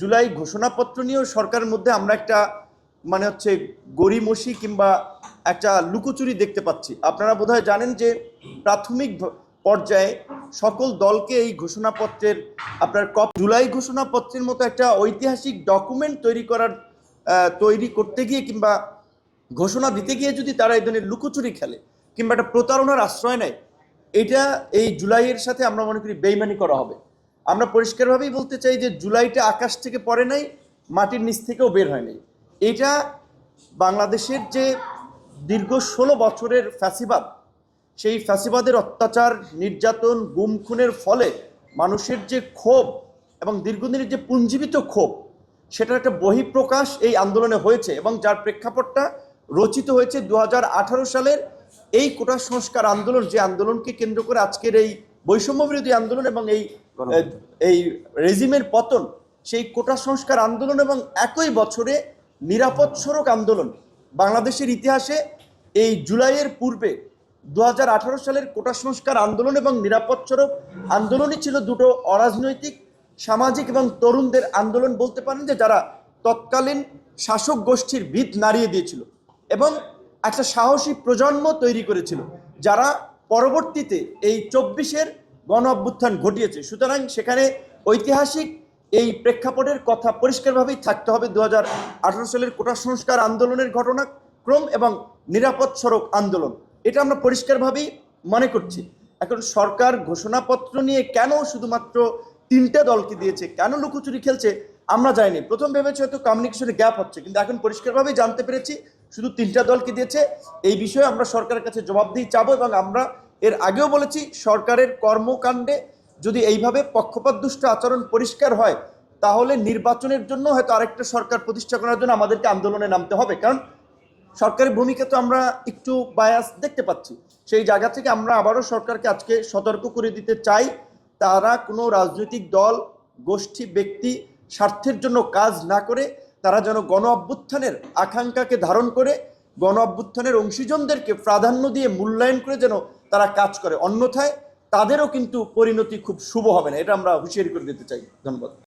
জুলাই ঘোষণাপত্র নিয়েও সরকারের মধ্যে আমরা একটা মানে হচ্ছে গড়িমসি কিংবা একটা লুকোচুরি দেখতে পাচ্ছি। আপনারা বোধহয় জানেন যে প্রাথমিক পর্যায়ে সকল দলকে এই ঘোষণাপত্রের, আপনার কপ, জুলাই ঘোষণাপত্রের মতো একটা ঐতিহাসিক ডকুমেন্ট তৈরি করার তৈরি করতে গিয়ে কিংবা ঘোষণা দিতে গিয়ে যদি তারা এই ধরনের লুকোচুরি খেলে কিংবা একটা প্রতারণার আশ্রয় নেয়, এটা এই জুলাইয়ের সাথে আমরা মনে করি বেইমানি করা হবে। আমরা পরিষ্কারভাবেই বলতে চাই যে জুলাইটা আকাশ থেকে পড়ে নাই, মাটির নিচ থেকেও বের হয় নাই। এটা বাংলাদেশের যে দীর্ঘ ষোলো বছরের ফ্যাসিবাদ, সেই ফ্যাসিবাদের অত্যাচার, নির্যাতন, গুম খুনের ফলে মানুষের যে ক্ষোভ এবং দীর্ঘদিনের যে পুঞ্জীবিত ক্ষোভ, সেটার একটা বহিঃপ্রকাশ এই আন্দোলনে হয়েছে এবং যার প্রেক্ষাপটটা রচিত হয়েছে দু হাজার আঠারো সালের এই কোটা সংস্কার আন্দোলন, যে আন্দোলনকে কেন্দ্র করে আজকের এই বৈষম্য বিরোধী আন্দোলন এবং এই এই রেজিমের পতন সেই কোটা সংস্কার আন্দোলন এবং একই বছরে নিরাপদ সড়ক আন্দোলন বাংলাদেশের ইতিহাসে এই জুলাইয়ের পূর্বে দু হাজার আঠারো সালের কোটা সংস্কার আন্দোলন এবং নিরাপদ সড়ক আন্দোলনই ছিল দুটো অরাজনৈতিক সামাজিক এবং তরুণদের আন্দোলন বলতে পারেন যে যারা তৎকালীন শাসক গোষ্ঠীর ভিত নাড়িয়ে দিয়েছিল এবং একটা সাহসী প্রজন্ম তৈরি করেছিল যারা পরবর্তীতে এই চব্বিশের গণ অভ্যুত্থান ঘটিয়েছে। সুতরাং সেখানে ঐতিহাসিক এই প্রেক্ষাপটের কথা পরিষ্কারভাবেই থাকতে হবে। দু হাজার আঠারো সালের কোটা সংস্কার আন্দোলনের ঘটনাক্রম এবং নিরাপদ সড়ক আন্দোলন, এটা আমরা পরিষ্কারভাবেই মনে করছি। এখন সরকার ঘোষণাপত্র নিয়ে কেন শুধুমাত্র তিনটা দলকে দিয়েছে, কেন লুকোচুরি খেলছে আমরা জানি প্রথম ভেবেছি হয়তো কমিউনিকেশনে গ্যাপ হচ্ছে, কিন্তু এখন পরিষ্কারভাবেই জানতে পেরেছি, শুধু তিনটা দলকে দিয়েছে। এই বিষয়ে আমরা সরকারের কাছে জবাবদিহি চাবো এবং আমরা এর আগেও বলেছি, সরকারের কর্মকাণ্ডে যদি এইভাবে পক্ষপাতদুষ্ট আচরণ পরিষ্কার হয়, তাহলে নির্বাচনের জন্য হয়তো আরেকটা সরকার প্রতিষ্ঠা করার জন্য আমাদেরকে আন্দোলনে নামতে হবে। কারণ সরকারের ভূমিকা তো আমরা একটু বায়াস দেখতে পাচ্ছি। সেই জায়গা থেকে আমরা আবারও সরকারকে আজকে সতর্ক করে দিতে চাই। তারা কোনো রাজনৈতিক দল, গোষ্ঠী, ব্যক্তি স্বার্থের জন্য কাজ না করে তারা যেন গণ অভ্যুত্থানের আকাঙ্ক্ষাকে ধারণ করে, গণ অভ্যুত্থানের অংশীজনদেরকে প্রাধান্য দিয়ে মূল্যায়ন করে যেন তারা কাজ করে। অন্যথায় তাদেরও কিন্তু পরিণতি খুব শুভ হবে না। এটা আমরা হুঁশিয়ারি করে দিতে চাই। ধন্যবাদ।